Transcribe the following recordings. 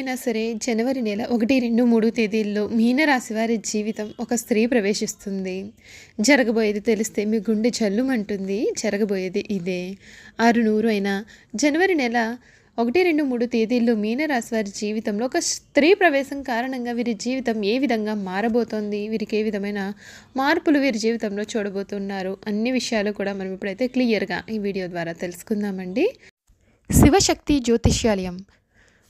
ఏదేమైనా సరే జనవరి నెల ఒకటి రెండు మూడు తేదీల్లో మీనరాశి వారి జీవితం ఒక స్త్రీ ప్రవేశిస్తుంది. జరగబోయేది తెలిస్తే మీ గుండె జల్లుమంటుంది. జరగబోయేది ఇదే. ఆరు నూరు అయినా జనవరి నెల ఒకటి రెండు మూడు తేదీల్లో మీనరాశి వారి జీవితంలో ఒక స్త్రీ ప్రవేశం కారణంగా వీరి జీవితం ఏ విధంగా మారబోతోంది? వీరికి ఏ విధమైన మార్పులు వీరి జీవితంలో చూడబోతున్నారు? అన్ని విషయాలు కూడా మనం ఇప్పుడైతే క్లియర్గా ఈ వీడియో ద్వారా తెలుసుకుందామండి. శివశక్తి జ్యోతిష్యాలయం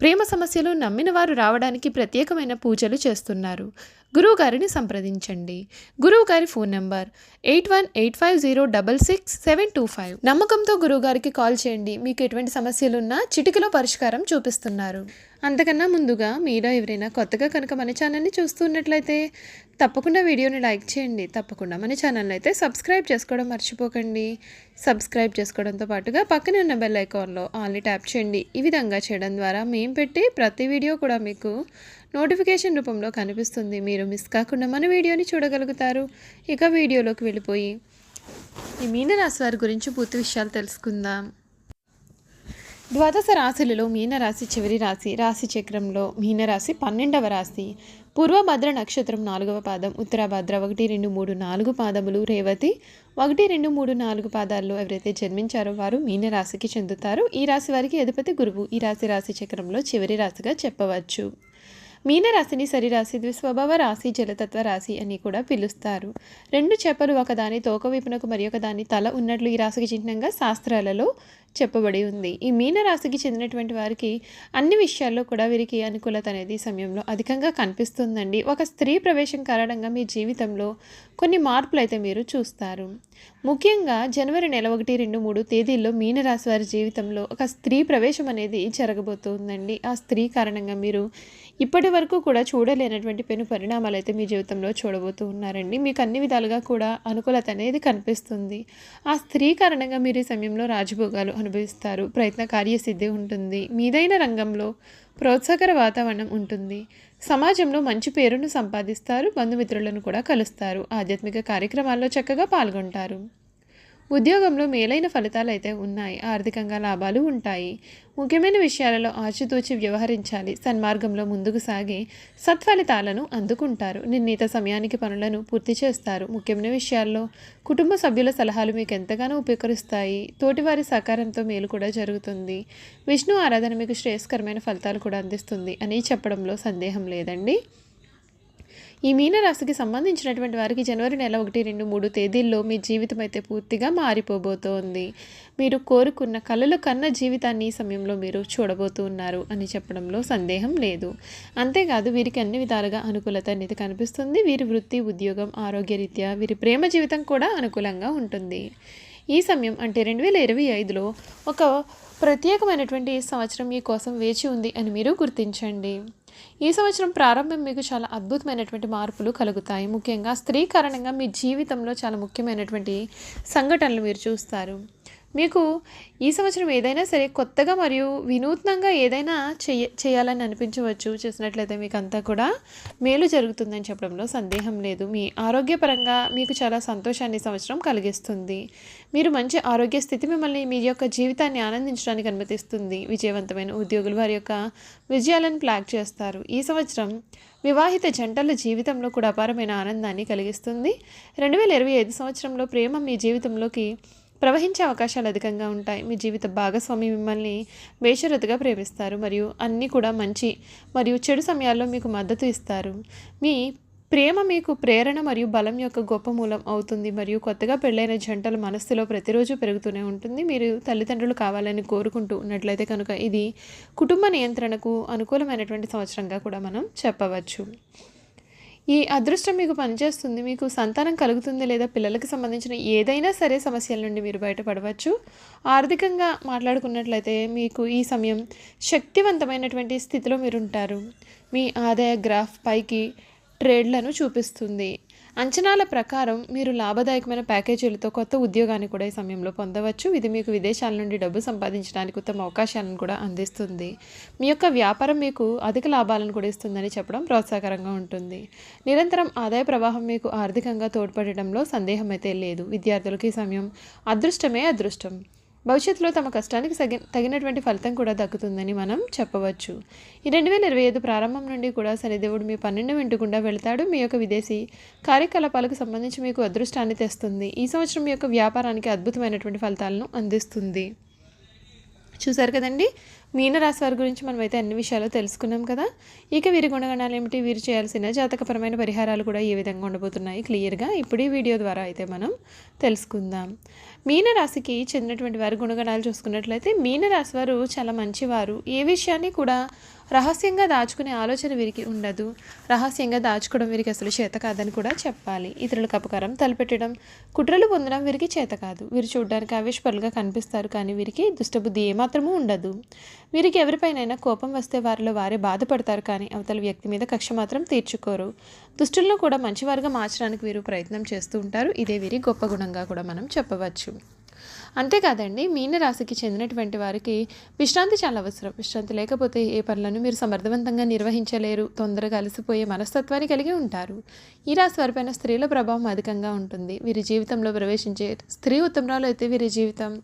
ప్రేమ సమస్యలు నమ్మిన వారు రావడానికి ప్రత్యేకమైన పూజలు చేస్తున్నారు. గురువు గారిని సంప్రదించండి. గురువు గారి phone number eight one eight five zero double six seven two five. నమ్మకంతో గురువుగారికి కాల్ చేయండి. మీకు ఎటువంటి సమస్యలున్నా చిటికలో పరిష్కారం చూపిస్తున్నారు. అంతకన్నా ముందుగా మీలో ఎవరైనా కొత్తగా కనుక మన ఛానల్ని చూస్తున్నట్లయితే తప్పకుండా వీడియోని లైక్ చేయండి. తప్పకుండా మన ఛానల్ అయితే సబ్స్క్రైబ్ చేసుకోవడం మర్చిపోకండి. సబ్స్క్రైబ్ చేసుకోవడంతో పాటుగా పక్కనే ఉన్న బెల్ ఐకాన్లో ఆల్ని ట్యాప్ చేయండి. ఈ విధంగా చేయడం ద్వారా మేము పెట్టి ప్రతి వీడియో కూడా మీకు నోటిఫికేషన్ రూపంలో కనిపిస్తుంది. మీరు మిస్ కాకుండా మన వీడియోని చూడగలుగుతారు. ఇక వీడియోలోకి వెళ్ళిపోయి ఈ మీనరాశి వారి గురించి పూర్తి విషయాలు తెలుసుకుందాం. ద్వాదశ రాశులలో మీనరాశి చివరి రాశి రాశి చక్రంలో మీనరాశి పన్నెండవ రాశి. పూర్వభద్ర నక్షత్రం నాలుగవ పాదం ఉత్తరభద్ర ఒకటి రెండు మూడు నాలుగు పాదములు రేవతి ఒకటి రెండు మూడు నాలుగు పాదాల్లో ఎవరైతే జన్మించారో వారు మీనరాశికి చెందుతారు. ఈ రాశి వారికి అధిపతి గురువు. ఈ రాశి రాశి చక్రంలో చివరి రాశిగా చెప్పవచ్చు. మీనరాశిని సరిరాశి ద్విస్వభావ రాశి జలతత్వ రాశి అని కూడా పిలుస్తారు. రెండు చేపలు ఒకదాని తోక వైపునకు మరి ఒకదాని తల ఉన్నట్లు ఈ రాశికి చిహ్నంగా శాస్త్రాలలో చెప్పబడి ఉంది. ఈ మీనరాశికి చెందినటువంటి వారికి అన్ని విషయాల్లో కూడా వీరికి అనుకూలత అనేది సమయంలో అధికంగా కనిపిస్తుందండి. ఒక స్త్రీ ప్రవేశం కారణంగా మీ జీవితంలో కొన్ని మార్పులు అయితే మీరు చూస్తారు. ముఖ్యంగా జనవరి నెల ఒకటి రెండు మూడు తేదీల్లో మీనరాశి వారి జీవితంలో ఒక స్త్రీ ప్రవేశం అనేది జరగబోతుందండి. ఆ స్త్రీ కారణంగా మీరు ఇప్పటి వరకు కూడా చూడలేనటువంటి పెను పరిణామాలు అయితే మీ జీవితంలో చూడబోతూ ఉన్నారండి. మీకు అన్ని విధాలుగా కూడా అనుకూలత అనేది కనిపిస్తుంది. ఆ స్త్రీ కారణంగా మీరు ఈ సమయంలో రాజభోగాలు అనుభవిస్తారు. ప్రయత్న కార్యసిద్ధి ఉంటుంది. మీదైన రంగంలో ప్రోత్సాహకర వాతావరణం ఉంటుంది. సమాజంలో మంచి పేరును సంపాదిస్తారు. బంధుమిత్రులను కూడా కలుస్తారు. ఆధ్యాత్మిక కార్యక్రమాల్లో చక్కగా పాల్గొంటారు. ఉద్యోగంలో మేలైన ఫలితాలు అయితే ఉన్నాయి. ఆర్థికంగా లాభాలు ఉంటాయి. ముఖ్యమైన విషయాలలో ఆచితూచి వ్యవహరించాలి. సన్మార్గంలో ముందుకు సాగి సత్ఫలితాలను అందుకుంటారు. నిర్ణీత సమయానికి పనులను పూర్తి చేస్తారు. ముఖ్యమైన విషయాల్లో కుటుంబ సభ్యుల సలహాలు మీకు ఎంతగానో ఉపకరిస్తాయి తోటివారి సహకారంతో మేలు కూడా జరుగుతుంది. విష్ణు ఆరాధన మీకు శ్రేయస్కరమైన ఫలితాలు కూడా అందిస్తుంది అని చెప్పడంలో సందేహం లేదండి. ఈ మీనరాశికి సంబంధించినటువంటి వారికి జనవరి నెల ఒకటి రెండు మూడు తేదీల్లో మీ జీవితం అయితే పూర్తిగా మారిపోబోతోంది. మీరు కోరుకున్న కళలు కన్న జీవితాన్ని ఈ సమయంలో మీరు చూడబోతున్నారు అని చెప్పడంలో సందేహం లేదు. అంతేకాదు వీరికి అన్ని విధాలుగా అనుకూలత అనేది కనిపిస్తుంది. వీరి వృత్తి ఉద్యోగం ఆరోగ్యరీత్యా వీరి ప్రేమ జీవితం కూడా అనుకూలంగా ఉంటుంది. ఈ సమయం అంటే రెండు వేల ఇరవై ఐదులో ఒక ప్రత్యేకమైనటువంటి సంవత్సరం మీ కోసం వేచి ఉంది అని మీరు గుర్తించండి. ఈ సంవత్సరం ప్రారంభం మీకు చాలా అద్భుతమైనటువంటి మార్పులు కలుగుతాయి. ముఖ్యంగా స్త్రీ కారణంగా మీ జీవితంలో చాలా ముఖ్యమైనటువంటి సంఘటనలు మీరు చూస్తారు. మీకు ఈ సంవత్సరం ఏదైనా సరే కొత్తగా మరియు వినూత్నంగా ఏదైనా చేయ చేయాలని అనిపించవచ్చు చేసినట్లయితే మీకు అంతా కూడా మేలు జరుగుతుందని చెప్పడంలో సందేహం లేదు. మీ ఆరోగ్యపరంగా మీకు చాలా సంతోషాన్ని సంవత్సరం కలిగిస్తుంది. మీరు మంచి ఆరోగ్య స్థితి మిమ్మల్ని మీ యొక్క జీవితాన్ని ఆనందించడానికి అనుమతిస్తుంది. విజయవంతమైన ఉద్యోగులు వారి యొక్క విజయాలను ప్లాక్ చేస్తారు. ఈ సంవత్సరం వివాహిత జంటల జీవితంలో కూడా అపారమైన ఆనందాన్ని కలిగిస్తుంది. రెండు వేల ఇరవై ఐదు సంవత్సరంలో ప్రేమ మీ జీవితంలోకి ప్రవహించే అవకాశాలు అధికంగా ఉంటాయి. మీ జీవిత భాగస్వామి మిమ్మల్ని వేషరతుగా ప్రేమిస్తారు మరియు అన్నీ కూడా మంచి మరియు చెడు సమయాల్లో మీకు మద్దతు ఇస్తారు. మీ ప్రేమ మీకు ప్రేరణ మరియు బలం యొక్క గొప్ప మూలం అవుతుంది మరియు కొత్తగా పెళ్ళైన జంటల మనస్సులో ప్రతిరోజు పెరుగుతూనే ఉంటుంది. మీరు తల్లిదండ్రులు కావాలని కోరుకుంటూ ఉన్నట్లయితే కనుక ఇది కుటుంబ నియంత్రణకు అనుకూలమైనటువంటి సంవత్సరంగా కూడా మనం చెప్పవచ్చు. ఈ అదృష్టం మీకు పనిచేస్తుంది మీకు సంతానం కలుగుతుంది లేదా పిల్లలకు సంబంధించిన ఏదైనా సరే సమస్యల నుండి మీరు బయటపడవచ్చు. ఆర్థికంగా మాట్లాడుకున్నట్లయితే మీకు ఈ సమయం శక్తివంతమైనటువంటి స్థితిలో మీరు ఉంటారు మీ ఆదాయ గ్రాఫ్ పైకి ట్రేడ్లను చూపిస్తుంది. అంచనాల ప్రకారం మీరు లాభదాయకమైన ప్యాకేజీలతో కొత్త ఉద్యోగాన్ని కూడా ఈ సమయంలో పొందవచ్చు. ఇది మీకు విదేశాల నుండి డబ్బు సంపాదించడానికి ఉత్తమ అవకాశాలను కూడా అందిస్తుంది. మీ యొక్క వ్యాపారం మీకు అధిక లాభాలను కూడా ఇస్తుందని చెప్పడం ప్రోత్సాహకరంగా ఉంటుంది. నిరంతరం ఆదాయ ప్రవాహం మీకు ఆర్థికంగా తోడ్పడటంలో సందేహం అయితే లేదు. విద్యార్థులకి ఈ సమయం అదృష్టమే అదృష్టం. భవిష్యత్తులో తమ కష్టానికి తగి తగినటువంటి ఫలితం కూడా దక్కుతుందని మనం చెప్పవచ్చు. ఈ రెండు వేల ఇరవై ఐదు ప్రారంభం నుండి కూడా శనిదేవుడు మీ పన్నెండు వింటుకుండా వెళ్తాడు. మీ యొక్క విదేశీ కార్యకలాపాలకు సంబంధించి మీకు అదృష్టాన్ని తెస్తుంది. ఈ సంవత్సరం మీ యొక్క వ్యాపారానికి అద్భుతమైనటువంటి ఫలితాలను అందిస్తుంది. చూసారు కదండి? మీనరాశి వారి గురించి మనమైతే అన్ని విషయాలు తెలుసుకున్నాం కదా. ఇక వీరి గుణగణాలు ఏమిటి? వీరు చేయాల్సిన జాతకపరమైన పరిహారాలు కూడా ఏ విధంగా ఉండబోతున్నాయి? క్లియర్గా ఇప్పుడు ఈ వీడియో ద్వారా అయితే మనం తెలుసుకుందాం. మీనరాశికి చెందినటువంటి వారి గుణగణాలు చూసుకున్నట్లయితే మీనరాశి వారు చాలా మంచివారు. ఏ విషయాన్ని కూడా రహస్యంగా దాచుకునే ఆలోచన వీరికి ఉండదు. రహస్యంగా దాచుకోవడం వీరికి అసలు చేత కాదని కూడా చెప్పాలి. ఇతరులకు అపకారం తలపెట్టడం కుట్రలు పొందడం వీరికి చేత కాదు. వీరు చూడడానికి ఆవేశపరులుగా కనిపిస్తారు కానీ వీరికి దుష్టబుద్ధి ఏమాత్రమూ ఉండదు. వీరికి ఎవరిపైనైనా కోపం వస్తే వారిలో వారే బాధపడతారు కానీ అవతల వ్యక్తి మీద కక్ష మాత్రం తీర్చుకోరు. దుష్టులను కూడా మంచివారుగా మార్చడానికి వీరు ప్రయత్నం చేస్తూ ఉంటారు. ఇదే వీరి గొప్ప గుణంగా కూడా మనం చెప్పవచ్చు. అంతేకాదండి మీనరాశికి చెందినటువంటి వారికి విశ్రాంతి చాలా అవసరం. విశ్రాంతి లేకపోతే ఏ పనులను మీరు సమర్థవంతంగా నిర్వహించలేరు. తొందరగా అలసిపోయే మనస్తత్వాన్ని కలిగి ఉంటారు. ఈ రాశి వారిపైన స్త్రీల ప్రభావం అధికంగా ఉంటుంది. వీరి జీవితంలో ప్రవేశించే స్త్రీ ఉత్తమరాలు అయితే వీరి జీవితం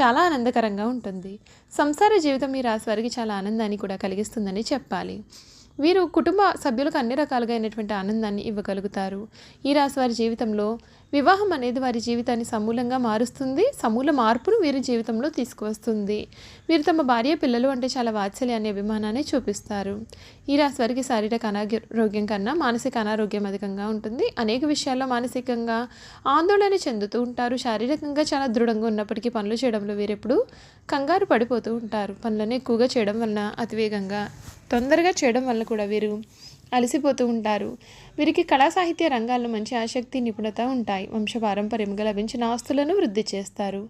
చాలా ఆనందకరంగా ఉంటుంది. సంసార జీవితం ఈ రాశి వారికి చాలా ఆనందాన్ని కూడా కలిగిస్తుందని చెప్పాలి. వీరు కుటుంబ సభ్యులకు అన్ని రకాలుగా అయినటువంటి ఆనందాన్ని ఇవ్వగలుగుతారు. ఈ రాశి వారి జీవితంలో వివాహం అనేది వారి జీవితాన్ని సమూలంగా మారుస్తుంది. సమూల మార్పును వీరి జీవితంలో తీసుకువస్తుంది. వీరు తమ భార్య పిల్లలు అంటే చాలా వాత్సల్యాన్ని అభిమానాన్ని చూపిస్తారు. ఈ రాశి వారికి శారీరక అనారోగ్యం కన్నా మానసిక అనారోగ్యం అధికంగా ఉంటుంది. అనేక విషయాల్లో మానసికంగా ఆందోళన చెందుతూ ఉంటారు. శారీరకంగా చాలా దృఢంగా ఉన్నప్పటికీ పనులు చేయడంలో వీరెప్పుడు కంగారు పడిపోతూ ఉంటారు. పనులను ఎక్కువగా చేయడం వలన అతివేగంగా తొందరగా చేయడం వల్ల కూడా వీరు అలసిపోతూ ఉంటారు. వీరికి కళా సాహిత్య రంగాల్లో మంచి ఆసక్తి నిపుణత ఉంటాయి. వంశపారంపర్యంగా లభించిన ఆస్తులను వృద్ధి చేస్తారు.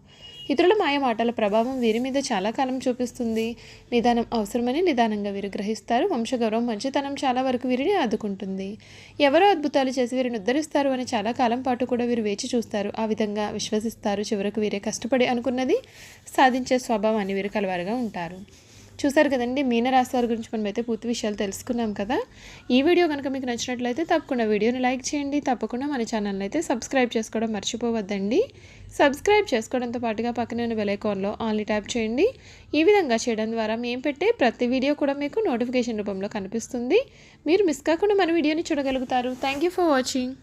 ఇతరుల మాయమాటల ప్రభావం వీరి మీద చాలా కాలం చూపిస్తుంది. నిదానం అవసరమని నిదానంగా వీరు గ్రహిస్తారు. వంశగౌరవం మంచితనం చాలా వరకు వీరిని ఆదుకుంటుంది. ఎవరో అద్భుతాలు చేసి వీరిని ఉద్ధరిస్తారు అని చాలా కాలం పాటు కూడా వీరు వేచి చూస్తారు. ఆ విధంగా విశ్వసిస్తారు. చివరకు వీరే కష్టపడి అనుకున్నది సాధించే స్వభావాన్ని వీరు కలవారుగా ఉంటారు. చూసారు కదండి మీనరాశి వారి గురించి మనం అయితే పూర్తి విషయాలు తెలుసుకున్నాం కదా. ఈ వీడియో కనుక మీకు నచ్చినట్లయితే తప్పకుండా వీడియోని లైక్ చేయండి. తప్పకుండా మన ఛానల్ని అయితే సబ్స్క్రైబ్ చేసుకోవడం మర్చిపోవద్దండి. సబ్స్క్రైబ్ చేసుకోవడంతో పాటుగా పక్కనే ఉన్న బెలైకాన్లో ఆన్లీ ట్యాప్ చేయండి. ఈ విధంగా చేయడం ద్వారా మేము పెట్టే ప్రతి వీడియో కూడా మీకు నోటిఫికేషన్ రూపంలో కనిపిస్తుంది. మీరు మిస్ కాకుండా మన వీడియోని చూడగలుగుతారు. Thank you for watching.